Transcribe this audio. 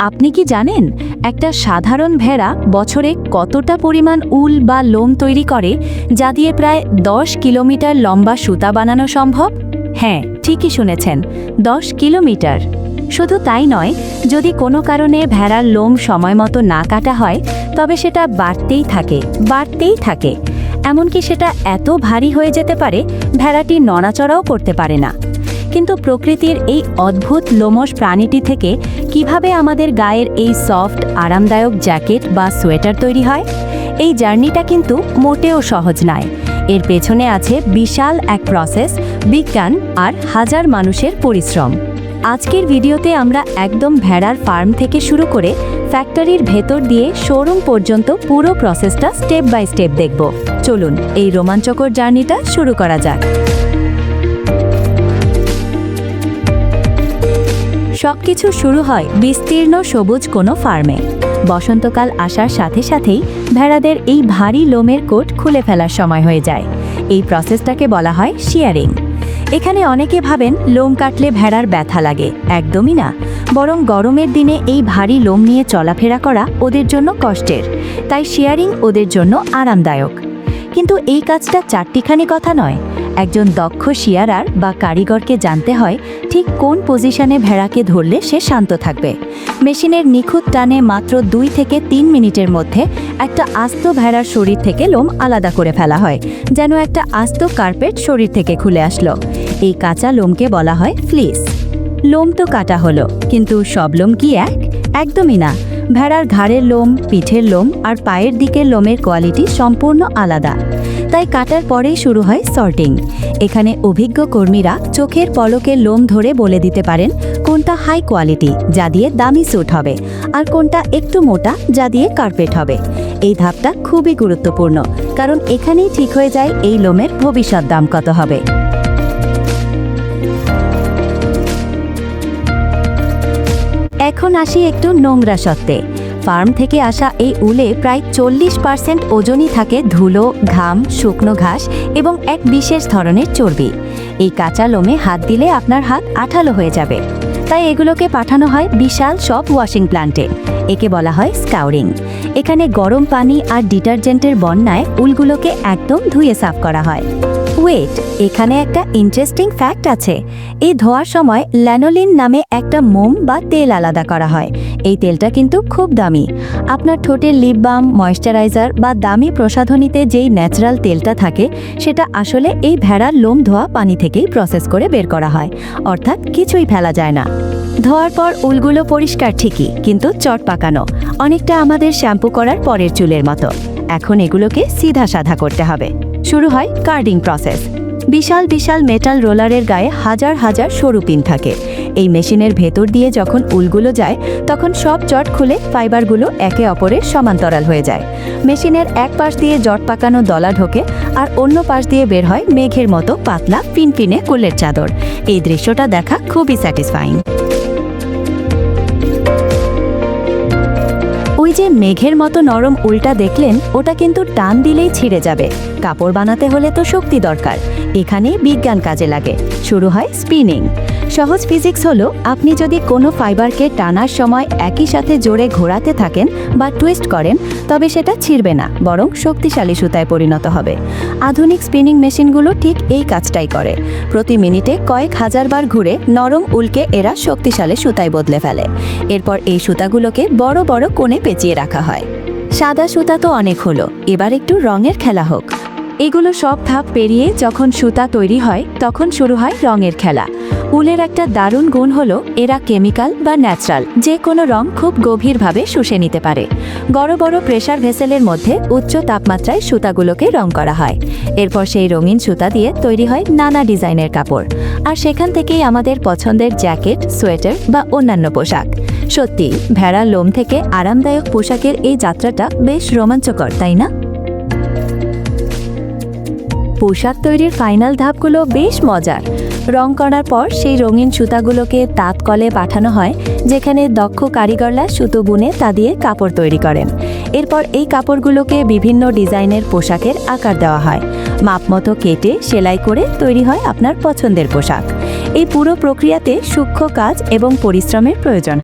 আপনি কি জানেন একটা সাধারণ ভেড়া বছরে কতটা পরিমাণ উল বা লোম তৈরি করে যা দিয়ে প্রায় দশ কিলোমিটার লম্বা সুতা বানানো সম্ভব? হ্যাঁ ঠিকই শুনেছেন, দশ কিলোমিটার। শুধু তাই নয়, যদি কোনো কারণে ভেড়ার লোম সময় মতো না কাটা হয়, তবে সেটা বাড়তেই থাকে বাড়তেই থাকে। এমনকি সেটা এত ভারী হয়ে যেতে পারে, ভেড়াটি নড়াচড়াও করতে পারে না। কিন্তু প্রকৃতির এই অদ্ভুত লোমশ প্রাণীটি থেকে কীভাবে আমাদের গায়ের এই সফট, আরামদায়ক জ্যাকেট বা সোয়েটার তৈরি হয়? এই জার্নিটা কিন্তু মোটেও সহজ নয়। এর পেছনে আছে বিশাল এক প্রসেস বিজ্ঞান আর হাজার মানুষের পরিশ্রম। আজকের ভিডিওতে আমরা একদম ভেড়ার ফার্ম থেকে শুরু করে ফ্যাক্টরির ভেতর দিয়ে শোরুম পর্যন্ত পুরো প্রসেসটা স্টেপ বাই স্টেপ দেখব। চলুন, এই রোমাঞ্চকর জার্নিটা শুরু করা যাক। সবকিছু শুরু হয় বিস্তীর্ণ সবুজ কোনো ফার্মে। বসন্তকাল আসার সাথে সাথেই ভেড়াদের এই ভারী লোমের কোট খুলে ফেলার সময় হয়ে যায়। এই প্রসেসটাকে বলা হয় শিয়ারিং এখানে অনেকে ভাবেন লোম কাটলে ভেড়ার ব্যথা লাগে, একদমই না। বরং গরমের দিনে এই ভারী লোম নিয়ে চলাফেরা করা ওদের জন্য কষ্টের, তাই শেয়ারিং ওদের জন্য আরামদায়ক। কিন্তু এই কাজটা চারটিখানি কথা নয় একজন দক্ষ শিয়ারার বা কারিগরকে জানতে হয় ঠিক কোন পজিশনে ভেড়াকে ধরলে সে শান্ত থাকবে। মেশিনের নিখুঁত টানে মাত্র দুই থেকে তিন মিনিটের মধ্যে একটা আস্ত ভেড়ার শরীর থেকে লোম আলাদা করে ফেলা হয়, যেন একটা আস্ত কার্পেট শরীর থেকে খুলে আসলো। এই কাঁচা লোমকে বলা হয় ফ্লিস। লোম তো কাটা হলো, কিন্তু সব লোম কি এক? একদমই না। ভেড়ার ঘাড়ের লোম, পিঠের লোম আর পায়ের দিকের লোমের কোয়ালিটি সম্পূর্ণ আলাদা। তাই কাটার পরেই শুরু হয় সর্টিং এখানে অভিজ্ঞ কর্মীরা চোখের পলকের লোম ধরে বলে দিতে পারেন, কোনটা হাই কোয়ালিটি যা দিয়ে দামি স্যুট হবে, আর কোনটা একটু মোটা, যা দিয়ে কার্পেট হবে। এই ধাপটা খুবই গুরুত্বপূর্ণ, কারণ এখানেই ঠিক হয়ে যায় এই লোমের ভবিষ্যৎ দাম কত হবে। এখন আসি একটু নোংরা সত্ত্বে। ফার্ম থেকে আসা এই উলে প্রায় চল্লিশ পার্সেন্ট ওজনই থাকে ধুলো, ঘাম, শুকনো ঘাস এবং এক বিশেষ ধরনের চর্বি। এই কাঁচা লোমে হাত দিলে আপনার হাত আঠালো হয়ে যাবে। তাই এগুলোকে পাঠানো হয় বিশাল সব ওয়াশিং প্ল্যান্টে একে বলা হয় স্কাউরিং। এখানে গরম পানি আর ডিটারজেন্টের বন্যায় উলগুলোকে একদম ধুয়ে সাফ করা হয়। ওয়েট এখানে একটা ইন্টারেস্টিং ফ্যাক্ট আছে। এই ধোয়ার সময় ল্যানোলিন নামে একটা মোম বা তেল আলাদা করা হয়। এই তেলটা কিন্তু খুব দামি। আপনার ঠোঁটের লিপ বাম ময়শ্চারাইজার বা দামি প্রসাধনীতে যেই ন্যাচারাল তেলটা থাকে, সেটা আসলে এই ভেড়ার লোম ধোয়া পানি থেকেই প্রসেস করে বের করা হয়। অর্থাৎ কিছুই ফেলা যায় না। ধোয়ার পর উলগুলো পরিষ্কার ঠিকই, কিন্তু চট পাকানো। অনেকটা আমাদের শ্যাম্পু করার পরের চুলের মতো। এখন এগুলোকে সিধা সাধা করতে হবে। শুরু হয় কার্ডিং প্রসেস। বিশাল বিশাল মেটাল রোলারের গায়ে হাজার হাজার সরু পিন থাকে। এই মেশিনের ভেতর দিয়ে যখন উলগুলো যায়, তখন সব জট খুলে ফাইবারগুলো একে অপরের সমান্তরাল হয়ে যায়। মেশিনের এক পাশ দিয়ে জট পাকানো দলা ঢোকে আর অন্য পাশ দিয়ে বের হয় মেঘের মতো পাতলা, ফিনফিনে কুলের চাদর। এই দৃশ্যটা দেখা খুবই স্যাটিসফাইং ওই যে মেঘের মতো নরম উল্টা দেখলেন, ওটা কিন্তু টান দিলেই ছিঁড়ে যাবে। কাপড় বানাতে হলে তো শক্তি দরকার। এখানে বিজ্ঞান কাজে লাগে। শুরু হয় স্পিনিং সহজ ফিজিক্স হলো, আপনি যদি কোনো ফাইবারকে টানার সময় একই সাথে জোরে ঘোরাতে থাকেন বা টুইস্ট করেন, তবে সেটা ছিঁড়বে না, বরং শক্তিশালী সুতায় পরিণত হবে। আধুনিক স্পিনিং মেশিনগুলো ঠিক এই কাজটাই করে। প্রতি মিনিটে কয়েক হাজার বার ঘুরে নরম উলকে এরা শক্তিশালী সুতায় বদলে ফেলে। এরপর এই সুতাগুলোকে বড় বড় কোণে পেঁচিয়ে রাখা হয়। সাদা সুতা তো অনেক হলো, এবার একটু রঙের খেলা হোক। এগুলো সব ধাপ পেরিয়ে যখন সুতা তৈরি হয়, তখন শুরু হয় রঙের খেলা। উলের একটা দারুণ গুণ হলো, এরা কেমিক্যাল বা ন্যাচারাল, যে কোনো রং খুব গভীরভাবে শুষে নিতে পারে। বড় বড় প্রেশার ভেসেলের মধ্যে উচ্চ তাপমাত্রায় সুতাগুলোকে রং করা হয়। এরপর সেই রঙিন সুতা দিয়ে তৈরি হয় নানা ডিজাইনের কাপড়। আর সেখান থেকেই আমাদের পছন্দের জ্যাকেট, সোয়েটার বা অন্যান্য পোশাক। সত্যি ভেড়ার লোম থেকে আরামদায়ক পোশাকের এই যাত্রাটা বেশ রোমাঞ্চকর, তাই না? পোশাক তৈরির ফাইনাল ধাপগুলো বেশ মজার। রং করার পর সেই রঙিন সুতাগুলোকে তাঁত কলে পাঠানো হয়, যেখানে দক্ষ কারিগররা সুতো বুনে তা দিয়ে কাপড় তৈরি করেন। এরপর এই কাপড়গুলোকে বিভিন্ন ডিজাইনের পোশাকের আকার দেওয়া হয়। মাপমতো কেটে সেলাই করে তৈরি হয় আপনার পছন্দের পোশাক। এই পুরো প্রক্রিয়াতে সূক্ষ্ম কাজ এবং পরিশ্রমের প্রয়োজন।